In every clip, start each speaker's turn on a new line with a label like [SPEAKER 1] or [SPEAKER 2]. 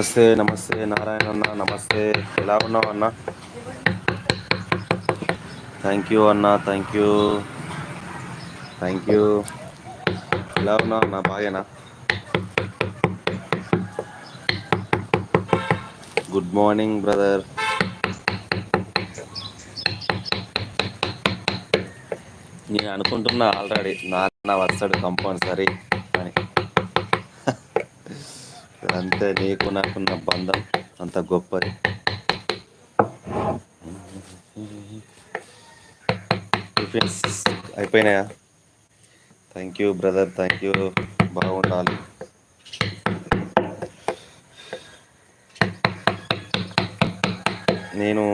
[SPEAKER 1] నమస్తే నమస్తే నారాయణ అన్న నమస్తే. ఎలా ఉన్నావు అన్న? థ్యాంక్ యూ అన్న థ్యాంక్ యూ థ్యాంక్ యూ ఎలా ఉన్నావు అన్న బాగేనా? గుడ్ మార్నింగ్ బ్రదర్ నేను అనుకుంటున్నా ఆల్రెడీ నాన్న వస్తాడు కంపల్సరీ అని. అంతే నీకు నాకున్న బంధం అంత గొప్పది. టిఫిన్స్ అయిపోయినాయా? Thank you brother thank you బాగుండాలి. నేను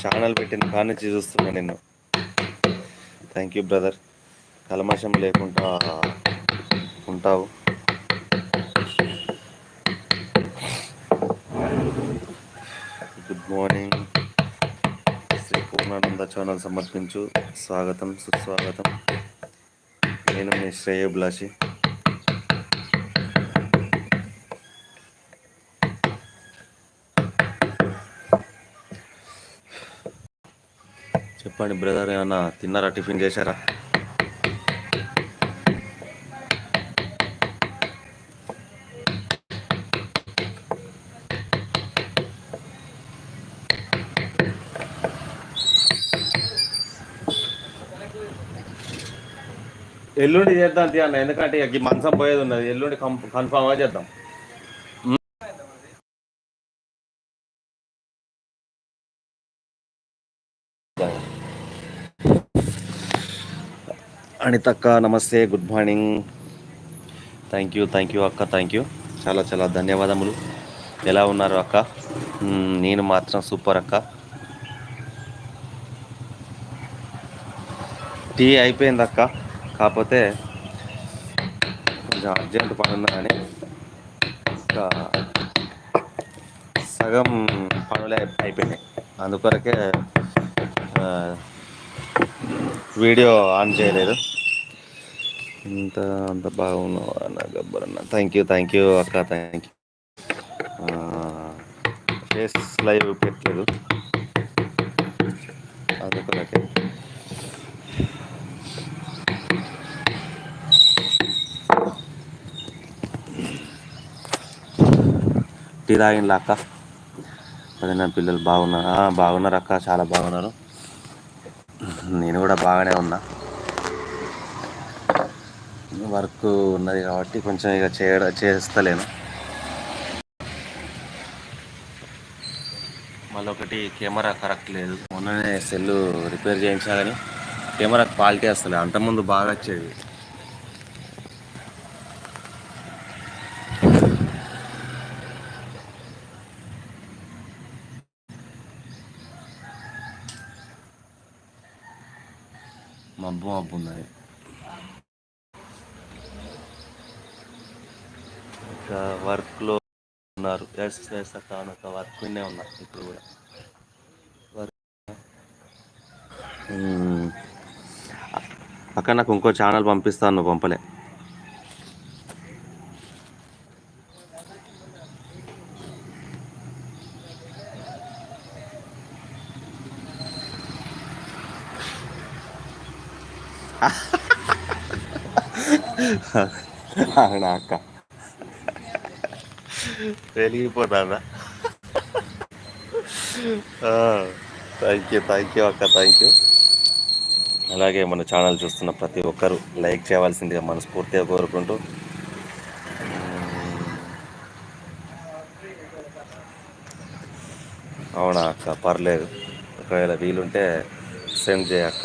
[SPEAKER 1] ఛానల్ పెట్టిన కానించి చూస్తున్నా నిన్ను. థ్యాంక్ యూ బ్రదర్ కలమషం లేకుండా ఉంటావు. Good morning Shri Purnananda channel సమర్పించు. స్వాగతం సుస్వాగతం. నేను మీ శ్రేయభిలాషి. చెప్పండి బ్రదర్ ఏమన్నా తిన్నారా టిఫిన్ చేశారా? ఎల్లుండి చేద్దాం తీ అన్న ఎందుకంటే ఇక మంచం పోయేది ఉన్నది. ఎల్లుండి కన్ఫామ్గా చేద్దాం. అనితక్క నమస్తే good morning. Thank you thank you అక్క థ్యాంక్ యూ చాలా చాలా ధన్యవాదములు. ఎలా ఉన్నారు అక్క? నేను మాత్రం సూపర్ అక్క. టీ అయిపోయింది అక్క. కాకపోతే కొంచెం అర్జెంట్ పని ఉన్నదని ఇంకా సగం పనులే అయిపోయినాయి. అందుకొరకే వీడియో ఆన్ చేయలేదు. ఇంత అంత బాగున్నావు అన్న థ్యాంక్ యూ థ్యాంక్ యూ అక్క థ్యాంక్ యూ ఫేస్ లైవ్ పెట్టలేదు. అదొకరకే. టీ తాగిన అక్క పదిహేను పిల్లలు బాగున్నారు బాగున్నారు అక్క చాలా బాగున్నారు. నేను కూడా బాగానే ఉన్నా. వర్క్ ఉన్నది కాబట్టి కొంచెం ఇక చేయడం చేస్తలేను. మళ్ళీ ఒకటి కెమెరా కరెక్ట్ లేదు. మొన్ననే సెల్ రిపేర్ చేయించాలని కెమెరా క్వాలిటీ వస్తలేదు అంతకుముందు బాగా వచ్చేది. మబ్బు మబ్బు ఉన్నది ఇంకా వర్క్లో ఉన్నారు. ఎస్ ఎస్ అక్క ఒక వర్క్ విన్నే ఉన్నా ఇప్పుడు కూడా. వర్క్ అక్క నాకు ఇంకో ఛానల్ పంపిస్తాను నువ్వు పంపలే. అవునా అక్క. వెలిగిపోతాడా థ్యాంక్ యూ థ్యాంక్ యూ అక్క థ్యాంక్ యూ అలాగే మన ఛానల్ చూస్తున్న ప్రతి ఒక్కరూ లైక్ చేయవలసిందిగా మనస్ఫూర్తిగా కోరుకుంటూ. అవునా అక్క పర్లేదు. ఒకవేళ వీలుంటే సెండ్ చేయక్క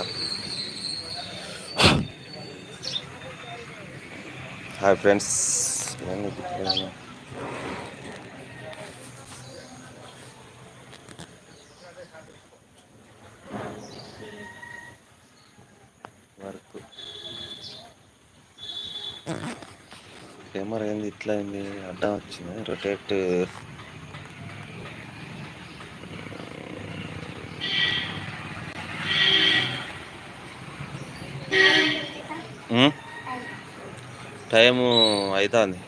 [SPEAKER 1] హాయ్ ఫ్రెండ్స్ వర్క్ కెమెరా ఏంది? ఇట్లా అయింది అడ్డం వచ్చింది. రొటేట్ టైము అవుతుంది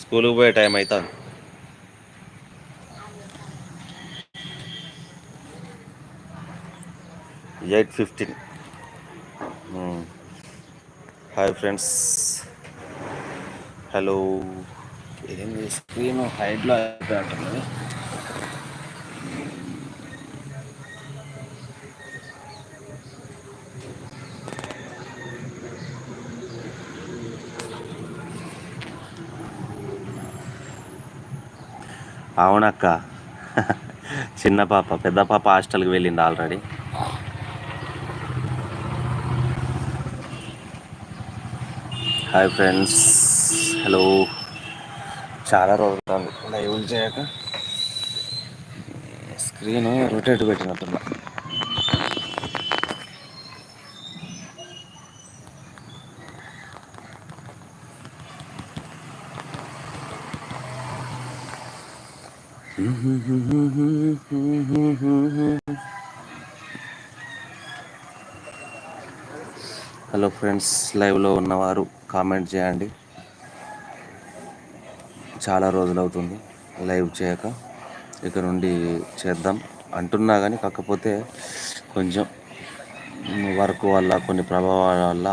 [SPEAKER 1] స్కూల్కి పోయే టైం అవుతుంది eight fifteen. Hi friends. Hello. ఏంది స్క్రీన్ హైట్లో అంటున్నాను అవునక్క. చిన్న పాప పెద్ద పాప హాస్టల్కి వెళ్ళింది ఆల్రెడీ. Hi friends. హలో. చాలా రోజులు లైవ్ చేయక. స్క్రీన్ రొటేట్ పెట్టినట్టున్నా హలో ఫ్రెండ్స్ లైవ్లో ఉన్నవారు కామెంట్ చేయండి. చాలా రోజులు అవుతుంది లైవ్ చేయక. ఇక నుండి చేద్దాం అంటున్నా కానీ కాకపోతే కొంచెం వర్క్ వల్ల కొన్ని ప్రభావాల వల్ల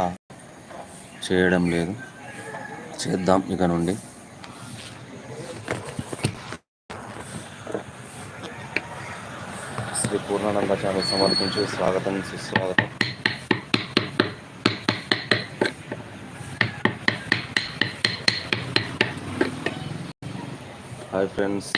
[SPEAKER 1] చేయడం లేదు. చేద్దాం ఇక నుండి. శ్రీ పూర్ణానంద ఛానల్ సమర్పించి. స్వాగతం సుస్వాగతం. Hi friends.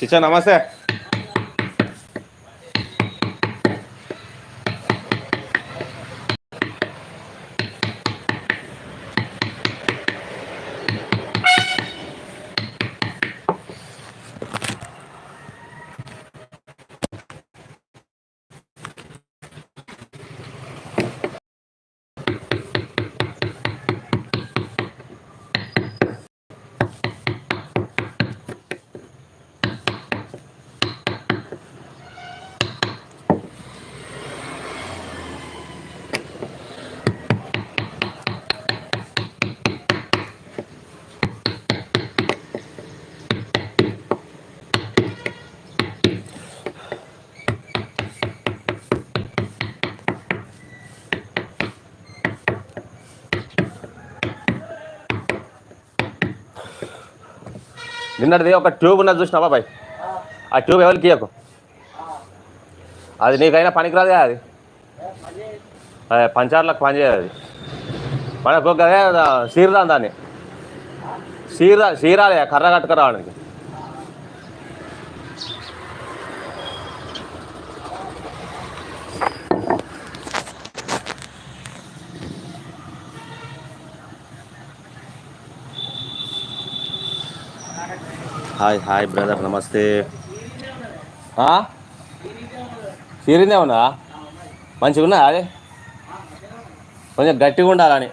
[SPEAKER 1] చిచ్చా నమస్తే. నిన్నటిది ఒక ట్యూబ్ ఉన్నది చూసినావా బాయ్? ఆ ట్యూబ్ ఎవరికి ఇయ్యకు? అది నీకైనా పనికిరాదు అది. అదే పంచార్లకు పనిచేయదు అది మనకు ఒక సీరదాం దాన్ని. సీరా సీరాలి కర్ర కట్టుకురావడానికి. హాయ్ హాయ్ బ్రదర్ నమస్తే. సీరిందే ఉన్నా మంచిగా ఉన్నా అదే? కొంచెం గట్టిగా ఉండాలని.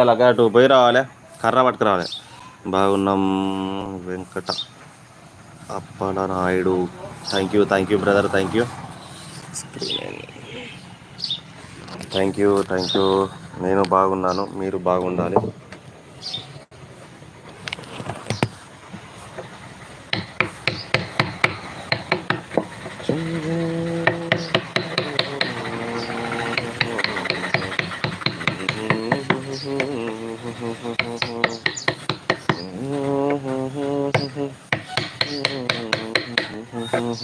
[SPEAKER 1] ఇలా గటు పోయి రావాలి కర్ర పట్టుకురావాలి. బాగున్నాం Venkata Appala Naidu. Thank you thank you brother thank you thank you thank you నేను బాగున్నాను మీరు బాగుండాలి.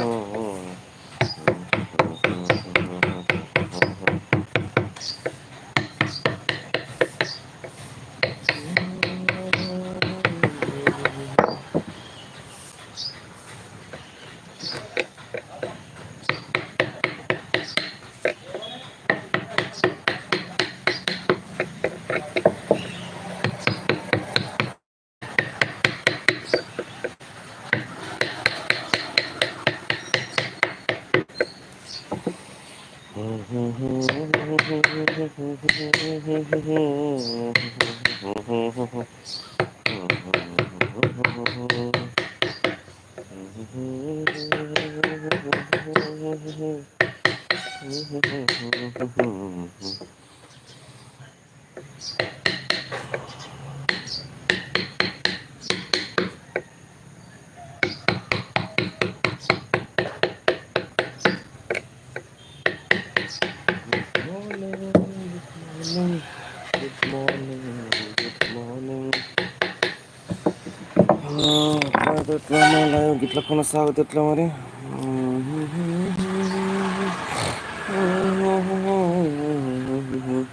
[SPEAKER 1] Oh. ఎట్లా గిట్లా కొనసాగుతే ఎట్లా మరి?